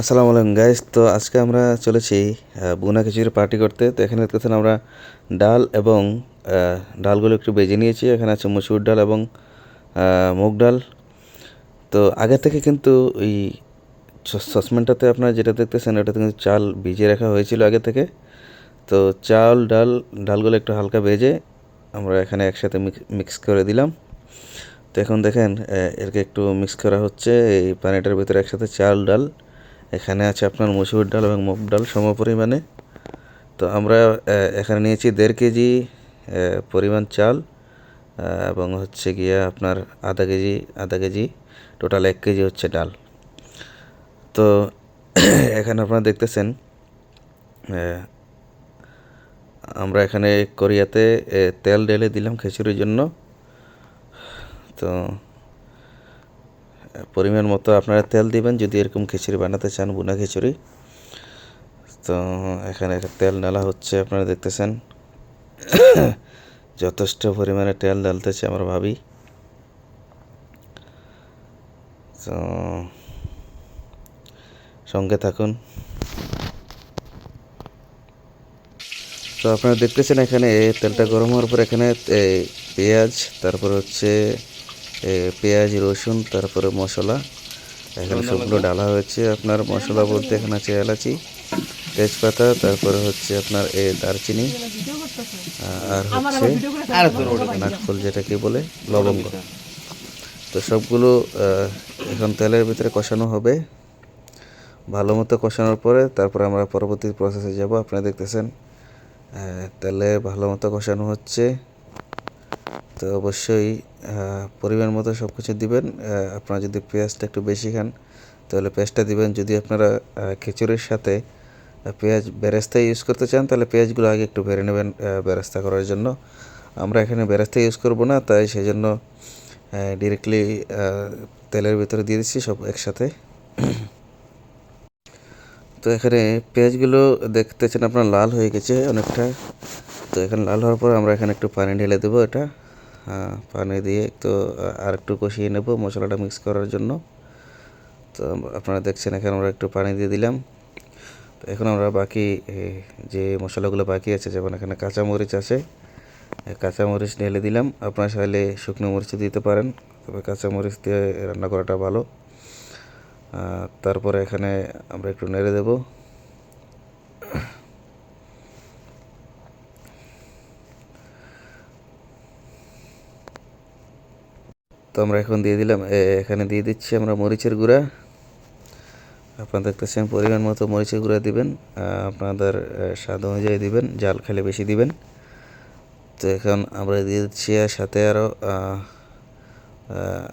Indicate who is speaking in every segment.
Speaker 1: আসসালামু আলাইকুম গাইস তো আজকে আমরা চলেছি বুনা খিচুড়ি পার্টি করতে। তো এখানে দেখতেছেন আমরা ডাল এবং ডালগুলো একটু বেজে নিয়েছি। এখানে আছে মসুর ডাল এবং মুগ ডাল। তো আগে থেকে কিন্তু ওই স- সসপ্যানটাতে আপনারা যেটা দেখতেছেন, ওটাতে কিন্তু চাল ভিজিয়ে রাখা হয়েছিল আগে থেকে। তো চাল, ডাল, ডালগুলো একটু হালকা ভেজে আমরা এখানে একসাথে মিক্স করে দিলাম। তো এখন দেখেন এরকে একটু মিক্স করা হচ্ছে, এই পানিটার ভিতরে একসাথে চাল, ডাল এখানে আছে আপনার মসুর ডাল এবং মুগ ডাল সম পরিমাণে তো আমরা এখানে নিয়েছি দেড় কেজি পরিমাণ চাল এবং হচ্ছে গিয়ে আপনার আধা কেজি আধা কেজি, টোটাল এক কেজি হচ্ছে ডাল। তো এখানে আপনারা দেখতেছেন আমরা এখানে করিয়াতে তেল ঢেলে দিলাম খিচুড়ির জন্য। তো পরিমাণ মতো আপনারা তেল দিবেন। যদি এরকম খিচুড়ি বানাতে চান, বুনা খিচুড়ি। তো এখানে তেল ডালা হচ্ছে, আপনারা দেখতেছেন। যথেষ্ট পরিমাণে তেল ডালতেছে আমার ভাবি। তো সঙ্গে থাকুন। তো আপনারা দেখতেছেন এখানে তেলটা গরম হওয়ার পর এখানে পেঁয়াজ, তারপর হচ্ছে পেঁয়াজ রসুন তারপরে মশলা। এখানে সবগুলো ডালা হয়েছে। আপনার মশলা বলতে এখানে আছে এলাচি তেজপাতা তারপরে হচ্ছে আপনার এ দারচিনি আর হচ্ছে নাকফুল যেটাকে বলে লবঙ্গ। তো সবগুলো এখন তেলের ভিতরে কষানো হবে। ভালো মতো কষানোর পরে তারপরে আমরা পরবর্তী প্রসেসে যাব। আপনারা দেখতেছেন তেলে ভালো মতো কষানো হচ্ছে। তো অবশ্যই পরিমাণ মতো সব কিছু দিবেন আপনারা যদি পেঁয়াজটা একটু বেশি খান, তাহলে পেঁয়াজটা দিবেন। যদি আপনারা খিচুড়ির সাথে পেঁয়াজ বেরেস্তা ইউজ করতে চান, তাহলে পেঁয়াজগুলো আগে একটু বেড়ে নেবেন বেরেস্তা করার জন্য। আমরা এখানে বেরেস্তা ইউজ করব না, তাই সেই জন্য ডিরেক্টলি তেলের ভিতরে দিয়ে দিচ্ছি সব একসাথে। তো এখানে পেঁয়াজগুলো দেখতেছেন আপনার লাল হয়ে গেছে অনেকটা। তো এখানে লাল হওয়ার পর আমরা এখানে একটু পানি ঢেলে দেবো এটা। পানি দিয়ে একটু আর একটু কষিয়ে নেব মশলাটা মিক্স করার জন্য। তো আপনারা দেখছেন এখানে আমরা একটু পানি দিয়ে দিলাম। তো এখন আমরা বাকি যে মশলাগুলো বাকি আছে, যেমন এখানে কাঁচামরিচ আছে কাঁচামরিচ ঢেলে দিলাম। আপনারা চাইলে শুকনো মরিচ দিতে পারেন, তবে কাঁচামরিচ দিয়ে রান্না করাটা ভালো। তারপরে এখানে আমরা একটু নেড়ে দেব। তো আমরা এখন দিয়ে দিলাম এখানে দিয়ে দিচ্ছি আমরা মরিচের গুঁড়া। আপনারা দেখতেছেন পরিমাণ মতো মরিচের গুঁড়া দিবেন আপনাদের স্বাদ অনুযায়ী দিবেন, জাল খেলে বেশি দিবেন। তো এখন আমরা দিয়ে দিচ্ছি আর সাথে আরও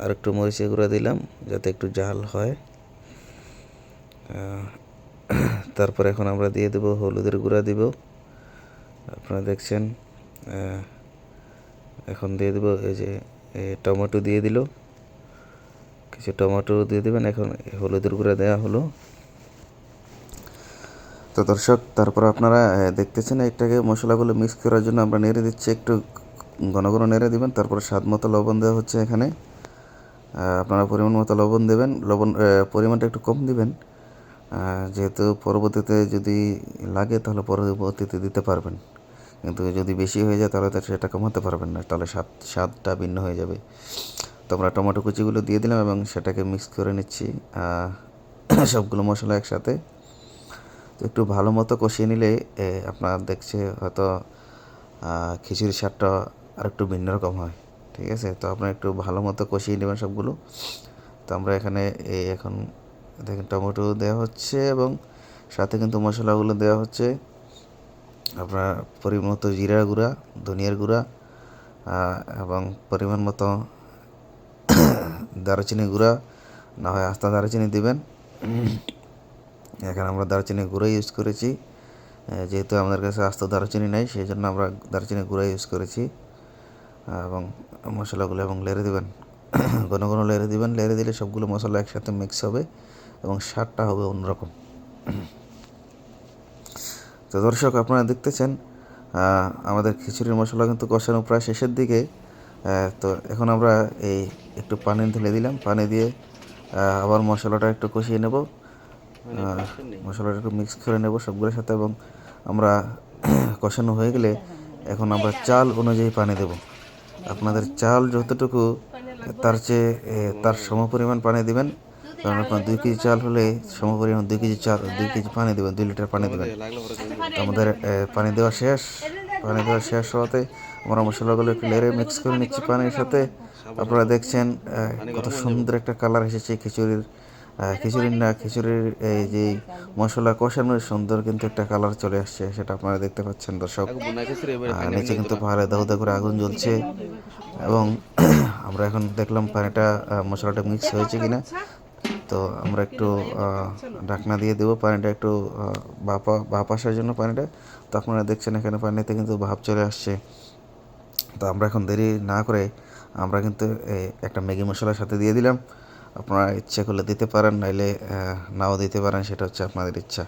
Speaker 1: আর একটু মরিচের গুঁড়া দিলাম, যাতে একটু জাল হয়। তারপর এখন আমরা দিয়ে দেবো হলুদের গুঁড়া দিব। আপনারা দেখছেন এখন দিয়ে দেবো এই যে টমেটো দিয়ে দিল। কিছু টমেটো দিয়ে দেবেন, এখন হলুদের গুঁড়া দেওয়া হলো। তো দর্শক, তারপর আপনারা দেখতেছেন এটাকে মশলাগুলো মিক্স করার জন্য আমরা নেড়ে দিচ্ছি, একটু ঘন ঘন নেড়ে দিবেন, তারপর স্বাদ মতো লবণ দেওয়া হচ্ছে এখানে। আপনারা পরিমাণ মতো লবণ দেবেন, লবণ পরিমাণটা একটু কম দিবেন। যেহেতু পরবর্তীতে যদি লাগে তাহলে পরবর্তীতে দিতে পারবেন। কিন্তু যদি বেশি হয়ে যায় তাহলে তো সেটা কমাতে পারবেন না। তাহলে স্বাদ, স্বাদটা ভিন্ন হয়ে যাবে। তো আমরা টমেটো কুচিগুলো দিয়ে দিলাম এবং সেটাকে মিক্স করে নিচ্ছি। সবগুলো মশলা একসাথে। তো একটু ভালো মতো কষিয়ে নিলে আপনার দেখছে হয়তো খিচুড়ির স্বাদটা আর একটু ভিন্ন রকম হয়। ঠিক আছে? তো আপনার একটু ভালো মতো কষিয়ে নেবেন সবগুলো। তো আমরা এখানে এই এখন দেখেন টমেটো দেওয়া হচ্ছে এবং সাথে কিন্তু মশলাগুলো দেওয়া হচ্ছে। আপনার পরিমাণ মতো জিরা গুঁড়া, ধনিয়ার গুঁড়া এবং পরিমাণ মতো দারুচিনি গুঁড়া, না হয় আস্তা দারুচিনি দিবেন। এখানে আমরা দারচিনি গুঁড়ো ইউজ করেছি। যেহেতু আমাদের কাছে আস্ত দারচিনি নেই সেই জন্য আমরা দারচিনি গুঁড়ো ইউজ করেছি। এবং মশলাগুলো এবং লেড়ে দেবেন। ঘন ঘন লেড়ে দেবেন। লেড়ে দিলে সবগুলো মশলা একসাথে মিক্স হবে এবং স্বাদটা হবে অন্যরকম। তো দর্শক আপনারা দেখতেছেন আমাদের খিচুড়ির মশলা কিন্তু কষানো প্রায় শেষের দিকে। তো এখন আমরা এই একটু পানি ঢেলে দিলাম। পানি দিয়ে আবার মশলাটা একটু কষিয়ে নেব। মশলাটা একটু মিক্স করে নেব সবগুলোর সাথে এবং আমরা কষানো হয়ে গেলে এখন আমরা চাল অনুযায়ী পানি দেব। আপনাদের চাল যতটুকু তার চেয়ে তার সমপরিমাণ পানি দিবেন। কারণ আপনার দুই কেজি চাল হলে সমপরিমাণ দুই কেজি চাল, দুই কেজি পানি দেবেন, দুই লিটার পানি দেবেন। আমাদের পানি দেওয়া শেষ। পানি দেওয়া শেষ হওয়াতে আমরা মশলাগুলো একটু লেড়ে মিক্স করে নিচ্ছি পানির সাথে। আপনারা দেখছেন কত সুন্দর একটা কালার এসেছে খিচুড়ির। খিচুড়ির না, খিচুড়ির এই যে মশলা কষানোর সুন্দর কিন্তু একটা কালার চলে আসছে, সেটা আপনারা দেখতে পাচ্ছেন, দর্শক। নিচে কিন্তু পাহাড়ে দাউ দাউ করে আগুন জ্বলছে। এবং আমরা এখন দেখলাম পানিটা মশলাটা মিক্স হয়েছে কিনা। তো আমরা একটু ঢাকনা দিয়ে দেবো পানিটা একটু ভাপা, ভাপ আসার জন্য পানিটা। তো আপনারা দেখছেন এখানে পানিতে কিন্তু ভাপ চলে আসছে। তো আমরা এখন দেরি না করে আমরা কিন্তু একটা ম্যাগি মশলার সাথে দিয়ে দিলাম। আপনারা ইচ্ছে করলে দিতে পারেন, নাইলে নাও দিতে পারেন, সেটা হচ্ছে আপনাদের ইচ্ছা।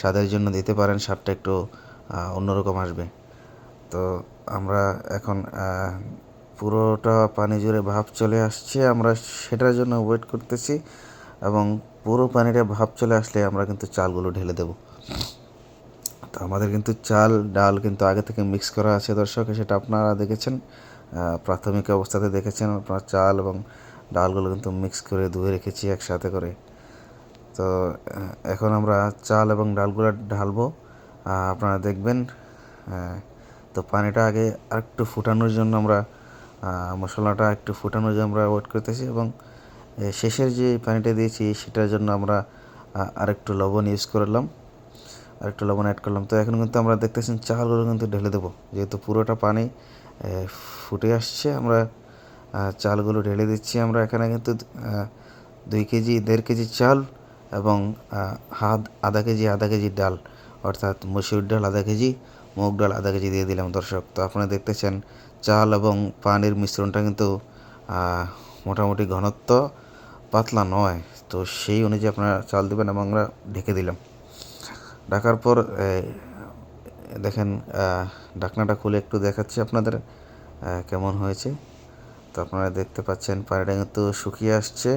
Speaker 1: স্বাদের জন্য দিতে পারেন, স্বাদটা একটু অন্যরকম আসবে। তো আমরা এখন পুরোটা পানি জুড়ে ভাপ চলে আসছে। আমরা সেটার জন্য ওয়েট করতেছি। এবং পুরো পানিটা ভাপ চলে আসলে আমরা কিন্তু চালগুলো ঢেলে দেবো। তো আমাদের কিন্তু চাল, ডাল কিন্তু আগে থেকে মিক্স করা আছে দর্শক, সেটা আপনারা দেখেছেন প্রাথমিক অবস্থাতে দেখেছেন, আপনার চাল এবং ডালগুলো কিন্তু মিক্স করে ধুয়ে রেখেছি একসাথে করে। তো এখন আমরা চাল এবং ডালগুলো ঢালবো। আপনারা দেখবেন তো পানিটা আগে আরেকটু ফুটানোর জন্য আমরা মশলাটা একটু ফুটানোর জন্য আমরা ওয়েট করতেছি এবং শেষের যে পানিটা দিয়েছি, সেটার জন্য আমরা আরেকটু লবণ ইউজ করলাম। আরেকটু লবণ অ্যাড করলাম। তো এখন কিন্তু আমরা দেখতেছেন চালগুলো কিন্তু ঢেলে দেবো। যেহেতু পুরোটা পানি ফুটে আসছে, আমরা চালগুলো ঢেলে দিচ্ছি। আমরা এখানে কিন্তু দুই কেজি, দেড় কেজি চাল এবং হাত আধা কেজি আধা কেজি ডাল, অর্থাৎ মসুর ডাল আধা কেজি, মুগ ডাল আধা কেজি দিয়ে দিলাম দর্শক। তো আপনারা দেখতেছেন চাল এবং পানির মিশ্রণটা কিন্তু মোটামুটি ঘনত্ব পাতলা নয়। তো সেই অনুযায়ী আপনারা চাল দেবেন এবং আমরা ঢেকে দিলাম। ঢাকার পর দেখেন ঢাকনাটা খুলে একটু দেখাচ্ছি আপনাদের কেমন হয়েছে। তো আপনারা দেখতে পাচ্ছেন, পানিটা কিন্তু শুকিয়ে আসছে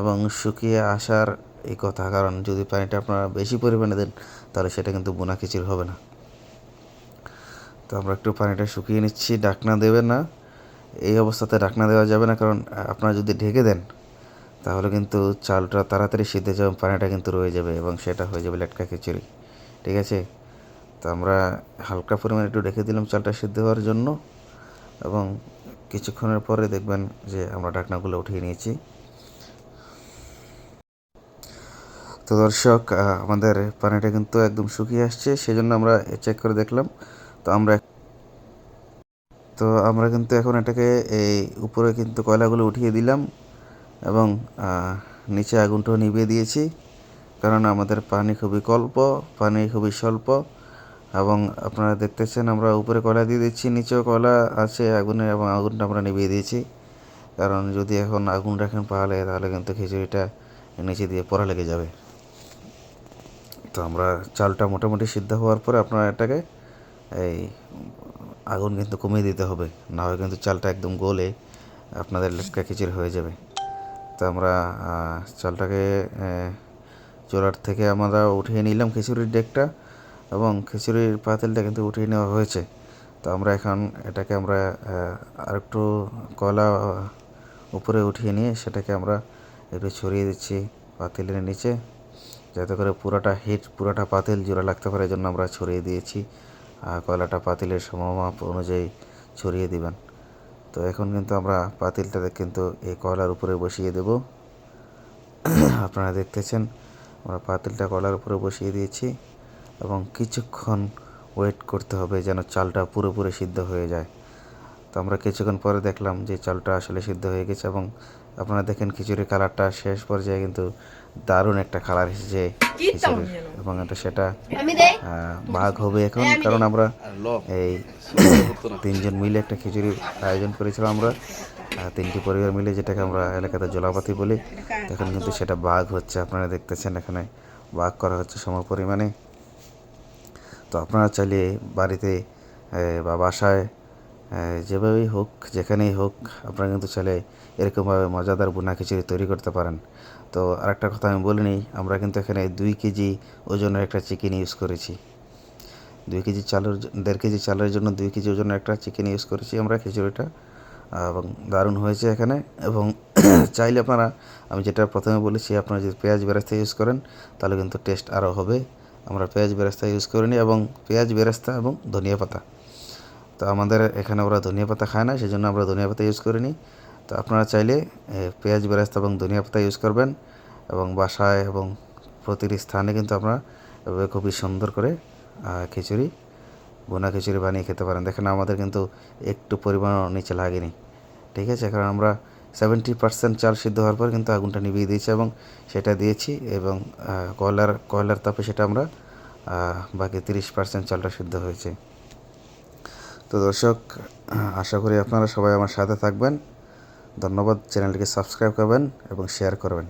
Speaker 1: এবং শুকিয়ে আসার এই কথা, কারণ যদি পানিটা আপনারা বেশি পরিমাণে দেন, তাহলে সেটা কিন্তু বোনা খিচুড়ি হবে না। তো আমরা একটু পানিটা শুকিয়ে নিচ্ছি ডাকনা দেবে না। এই অবস্থাতে ডাকনা দেওয়া যাবে না, কারণ আপনারা যদি ঢেকে দেন তাহলে কিন্তু চালটা তাড়াতাড়ি সিদ্ধ যাবে পানিটা কিন্তু রয়ে যাবে এবং সেটা হয়ে যাবে লেটকা খিচুড়ি। ঠিক আছে? তো আমরা হালকা পরিমাণে একটু রেখে দিলাম চালটা সিদ্ধ হওয়ার জন্য এবং কিছুক্ষণের পরে দেখবেন যে আমরা ঢাকনাগুলো উঠিয়ে নিয়েছি। তো দর্শক আমাদের পানিটা কিন্তু একদম শুকিয়ে আসছে, সেজন্য আমরা চেক করে দেখলাম। তো আমরা তো আমরা কিন্তু এখন এটাকে এই উপরে কিন্তু কয়লাগুলো উঠিয়ে দিলাম। এবং নিচে আগুনটাও নিভিয়ে দিয়েছি। কারণ আমাদের পানি খুবই অল্প পানি খুবই স্বল্প এবং আপনারা দেখতেছেন আমরা উপরে কয়লা দিয়ে দিচ্ছি, নিচেও কয়লা আছে আগুনে এবং আগুনটা আমরা নিভিয়ে দিয়েছি। কারণ যদি এখন আগুন রাখেন পাহাড়ে, তাহলে কিন্তু খিচুড়িটা নিচে দিয়ে পড়া লেগে যাবে। তো আমরা চালটা মোটামুটি সিদ্ধ হওয়ার পরে আপনারা এটাকে এই আগুন কিন্তু কমিয়ে দিতে হবে। না হয় কিন্তু চালটা একদম গলে আপনাদের লেটকা খিচুড়ি হয়ে যাবে। তো আমরা চালটাকে চোলার থেকে আমরা উঠিয়ে নিলাম খিচুড়ির ডেকটা এবং খিচুড়ির পাতিলটা কিন্তু উঠিয়ে নেওয়া হয়েছে। তো আমরা এখন এটাকে আমরা আরেকটু আহ, উপরে উঠিয়ে নিয়ে সেটাকে আমরা একটু ছড়িয়ে দিচ্ছি পাতিলের নিচে যাতে করে পুরোটা হিট পুরোটা পাতিল জোড়া লাগতে পারে। জন্য আমরা ছড়িয়ে দিয়েছি কয়লাটা পাতিলের সমমাপ অনুযায়ী ছড়িয়ে দিবেন। তো এখন কিন্তু আমরা পাতিলটাতে কিন্তু এই কয়লার উপরে বসিয়ে দেব। আপনারা দেখতেছেন আমরা পাতিলটা কয়লার উপরে বসিয়ে দিয়েছি এবং কিছুক্ষণ ওয়েট করতে হবে যেন চালটা পুরোপুরি সিদ্ধ হয়ে যায়। তো আমরা কিছুক্ষণ পরে দেখলাম যে চালটা আসলে সিদ্ধ হয়ে গেছে এবং আপনারা দেখেন খিচুড়ির কালারটা শেষ পর্যায়ে কিন্তু দারুণ একটা কালার এসেছে খিচুড়ির এবং এটা সেটা ভাগ হবে এখন কারণ আমরা এই তিনজন মিলে একটা খিচুড়ির আয়োজন করেছিলাম আমরা। তিনটি পরিবার মিলে যেটাকে আমরা এলাকাতে জলাপাতি বলি। এখন কিন্তু সেটা বাঘ হচ্ছে আপনারা দেখতেছেন এখানে বাঘ করা হচ্ছে সম পরিমাণে। তো আপনারা চাইলে বাড়িতে বা বাসায় যেভাবেই হোক যেখানেই হোক আপনারা কিন্তু চাইলে এরকমভাবে মজাদার বুনা খিচুড়ি তৈরি করতে পারেন। তো আরেকটা কথা আমি বলিনি আমরা কিন্তু এখানে দুই কেজি ওজনের একটা চিকেন ইউজ করেছি। দুই কেজি চালের দেড় কেজি চালের জন্য দুই কেজি ওজনের একটা চিকেন ইউজ করেছি আমরা খিচুড়িটা। এবং দারুণ হয়েছে এখানে। এবং চাইলে আপনারা, আমি যেটা প্রথমে বলেছি, আপনারা যদি পেঁয়াজ বেরেস্তা ইউজ করেন, তাহলে কিন্তু টেস্ট আরও হবে। আমরা পেঁয়াজ বেরেস্তা ইউজ করিনি, এবং পেঁয়াজ বেরেস্তা এবং ধনিয়া পাতা। তো আমাদের এখানে ওরা ধনিয়া পাতা খায় না সেই জন্য আমরা ধনিয়া পাতা ইউজ করিনি। তো আপনারা চাইলে পেঁয়াজ, বেরেস্তা এবং ধনিয়া পাতা ইউজ করবেন এবং বাসায় এবং প্রতিটি স্থানে কিন্তু আপনারা এভাবে খুবই সুন্দর করে খিচুড়ি বোনা খিচুড়ি বানিয়ে খেতে পারেন। দেখেন আমাদের কিন্তু একটু পরিমাণ নিচে লাগেনি। ঠিক আছে? কারণ আমরা সেভেন্টি পার্সেন্ট চাল সিদ্ধ হওয়ার পর কিন্তু আগুনটা নিভিয়ে দিয়েছি এবং সেটা দিয়েছি এবং কয়লার কয়লার তাপে সেটা আমরা বাকি তিরিশ পার্সেন্ট চালটা সিদ্ধ হয়েছে। তো দর্শক, আশা করি আপনারা সবাই আমার সাথে থাকবেন। ধন্যবাদ। চ্যানেলটিকে সাবস্ক্রাইব করবেন এবং শেয়ার করবেন।